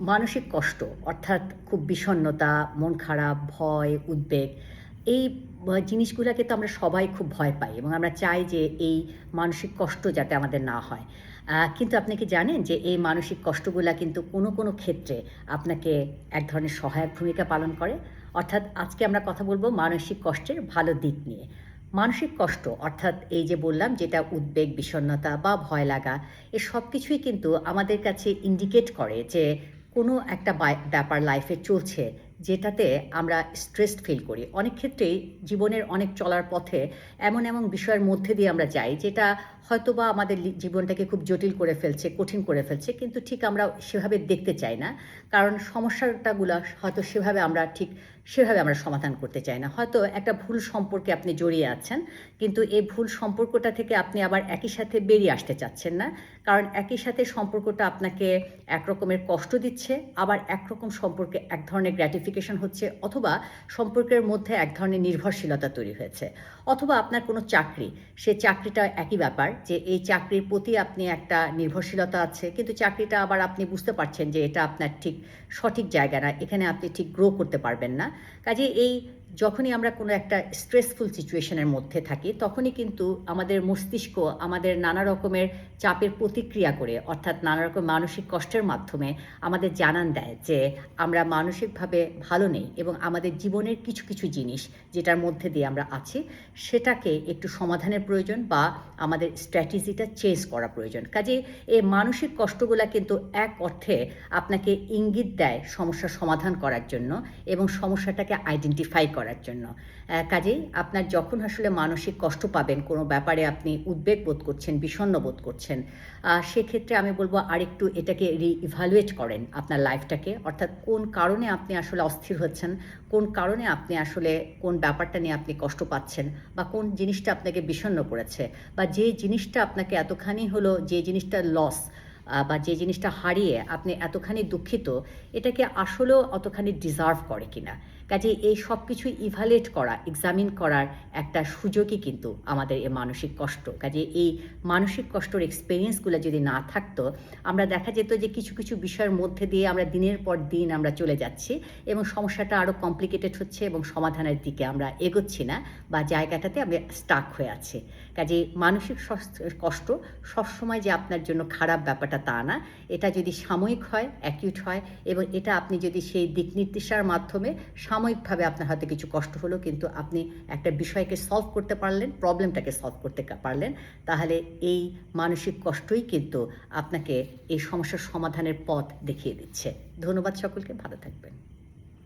মানসিক কষ্ট, অর্থাৎ খুব বিষণ্ণতা, মন খারাপ, ভয়, উদ্বেগ, এই জিনিসগুলোকে তো আমরা সবাই খুব ভয় পাই এবং আমরা চাই যে এই মানসিক কষ্ট যাতে আমাদের না হয়। কিন্তু আপনি কি জানেন যে এই মানসিক কষ্টগুলা কিন্তু কোনো কোনো ক্ষেত্রে আপনাকে এক ধরনের সহায়ক ভূমিকা পালন করে? অর্থাৎ আজকে আমরা কথা বলব মানসিক কষ্টের ভালো দিক নিয়ে। মানসিক কষ্ট, অর্থাৎ এই যে বললাম যেটা উদ্বেগ, বিষণ্ণতা বা ভয় লাগা, এ সব কিছুই কিন্তু আমাদের কাছে ইন্ডিকেট করে যে কোনো একটা ব্যাপার লাইফে চলছে যেটাতে আমরা স্ট্রেসড ফিল করি। অনেক ক্ষেত্রেই জীবনের অনেক চলার পথে এমন এমন বিষয়ের মধ্যে দিয়ে আমরা যাই যেটা হয়তোবা আমাদের জীবনটাকে খুব জটিল করে ফেলছে, কঠিন করে ফেলছে, কিন্তু ঠিক আমরা সেভাবে দেখতে চাই না। কারণ সমস্যাটাগুলো হয়তো সেভাবে আমরা ঠিক সেভাবে আমরা সমাধান করতে চাই না। হয়তো একটা ভুল সম্পর্কে আপনি জড়িয়ে আছেন, কিন্তু এই ভুল সম্পর্কটা থেকে আপনি আবার একই সাথে বেরিয়ে আসতে চাচ্ছেন না। কারণ একই সাথে সম্পর্কটা আপনাকে এক রকমের কষ্ট দিচ্ছে, আবার একরকম সম্পর্কে এক ধরনের গ্র্যাটিফিকেশন হচ্ছে, অথবা সম্পর্কের মধ্যে এক ধরনের নির্ভরশীলতা তৈরি হয়েছে। অথবা আপনার কোনো চাকরি, সে চাকরিটা একই ব্যাপার যে এই চাকরির প্রতি আপনি একটা নির্ভরশীলতা আছে, কিন্তু চাকরিটা আবার আপনি বুঝতে পারছেন যে এটা আপনার ঠিক সঠিক জায়গা না, এখানে আপনি ঠিক গ্রো করতে পারবেন না। কাজে এই যখনই আমরা কোনো একটা স্ট্রেসফুল সিচুয়েশনের মধ্যে থাকি, তখনই কিন্তু আমাদের মস্তিষ্ক আমাদের নানা রকমের চাপের প্রতিক্রিয়া করে, অর্থাৎ নানা রকম মানসিক কষ্টের মাধ্যমে আমাদের জানান দেয় যে, আমরা মানসিকভাবে ভালো নেই এবং আমাদের জীবনের কিছু কিছু জিনিস যেটার মধ্যে দিয়ে আমরা আছি, সেটাকে একটু সমাধানের প্রয়োজন বা আমাদের স্ট্র্যাটেজিটা চেঞ্জ করা প্রয়োজন। কাজে এই মানসিক কষ্টগুলা কিন্তু এক অর্থে আপনাকে ইঙ্গিত দেয় সমস্যা সমাধান করার জন্য এবং সমস্যাটাকে আইডেন্টিফাই করার জন্য। আহ, কাজেই আপনার যখন আসলে মানসিক কষ্ট পাবেন কোনো ব্যাপারে আপনি উদ্বেগ বোধ করছেন বিষণ্ণ বোধ করছেন সেক্ষেত্রে আমি বলব আরেকটু এটাকে রিইভালুয়েট করেন আপনার লাইফটাকে অর্থাৎ কোন কারণে আপনি আসলে অস্থির হচ্ছেন কোন কারণে আপনি আসলে কোন ব্যাপারটা নিয়ে আপনি কষ্ট পাচ্ছেন বা কোন জিনিসটা আপনাকে বিষণ্ণ করেছে বা যে জিনিসটা আপনাকে এতখানি হলো যে জিনিসটা লস বা যে জিনিসটা হারিয়ে আপনি এতখানি দুঃখিত এটাকে আসলেও অতখানি ডিজার্ভ করে কিনা। কাজে এই সব কিছু ইভালুয়েট করা এক্সামিন করার একটা সুযোগই কিন্তু আমাদের এই মানসিক কষ্ট। কাজে এই মানসিক কষ্টর এক্সপিরিয়েন্সগুলো যদি না থাকতো, আমরা দেখা যেত যে কিছু কিছু বিষয়ের মধ্যে দিয়ে আমরা দিনের পর দিন আমরা চলে যাচ্ছি এবং সমস্যাটা আরও কমপ্লিকেটেড হচ্ছে এবং সমাধানের দিকে আমরা এগোচ্ছি না বা জায়গাটাতে আমরা স্টাক হয়ে আছি। কাজে মানসিক কষ্ট সবসময় যে আপনার জন্য খারাপ ব্যাপারটা তা না, এটা যদি সাময়িক হয় অ্যাকিউট হয় এবং এটা আপনি যদি সেই দিক নির্দেশার মাধ্যমে সাময়িকভাবে আপনার হয়তো কিছু কষ্ট হলো, কিন্তু আপনি একটা বিষয়কে সলভ করতে পারলেন প্রবলেমটাকে সলভ করতে পারলেন, তাহলে এই মানসিক কষ্টই কিন্তু আপনাকে এই সমস্যার সমাধানের পথ দেখিয়ে দিচ্ছে। ধন্যবাদ সকলকে, ভালো থাকবেন।